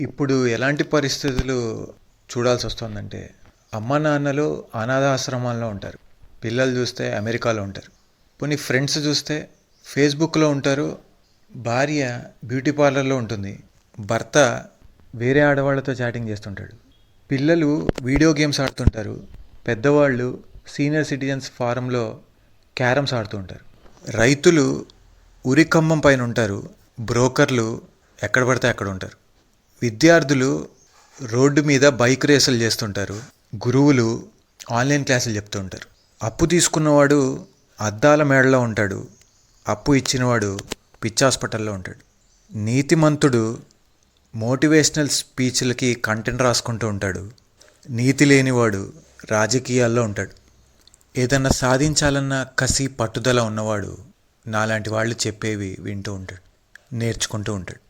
ఇప్పుడు ఎలాంటి పరిస్థితులు చూడాల్సి వస్తుందంటే అమ్మ నాన్నలు అనాథాశ్రమాల్లో ఉంటారు. పిల్లలు చూస్తే అమెరికాలో ఉంటారు. కొన్ని ఫ్రెండ్స్ చూస్తే ఫేస్బుక్లో ఉంటారు. భార్య బ్యూటీ పార్లర్లో ఉంటుంది. భర్త వేరే ఆడవాళ్ళతో చాటింగ్ చేస్తుంటాడు. పిల్లలు వీడియో గేమ్స్ ఆడుతుంటారు. పెద్దవాళ్ళు సీనియర్ సిటిజన్స్ ఫారంలో క్యారమ్స్ ఆడుతూ ఉంటారు. రైతులు ఉరికమ్మం పైన ఉంటారు. బ్రోకర్లు ఎక్కడ పడితే అక్కడ ఉంటారు. విద్యార్థులు రోడ్డు మీద బైక్ రేసులు చేస్తుంటారు. గురువులు ఆన్లైన్ క్లాసులు చెప్తూ ఉంటారు. అప్పు తీసుకున్నవాడు అద్దాల మేడలో ఉంటాడు. అప్పు ఇచ్చినవాడు పిచ్చి హాస్పిటల్లో ఉంటాడు. నీతిమంతుడు మోటివేషనల్ స్పీచ్లకి కంటెంట్ రాసుకుంటూ ఉంటాడు. నీతి లేనివాడు రాజకీయాల్లో ఉంటాడు. ఏదన్నా సాధించాలన్న కసి పట్టుదల ఉన్నవాడు నాలాంటి వాళ్ళు చెప్పేవి వింటూ ఉంటాడు నేర్చుకుంటూ ఉంటాడు.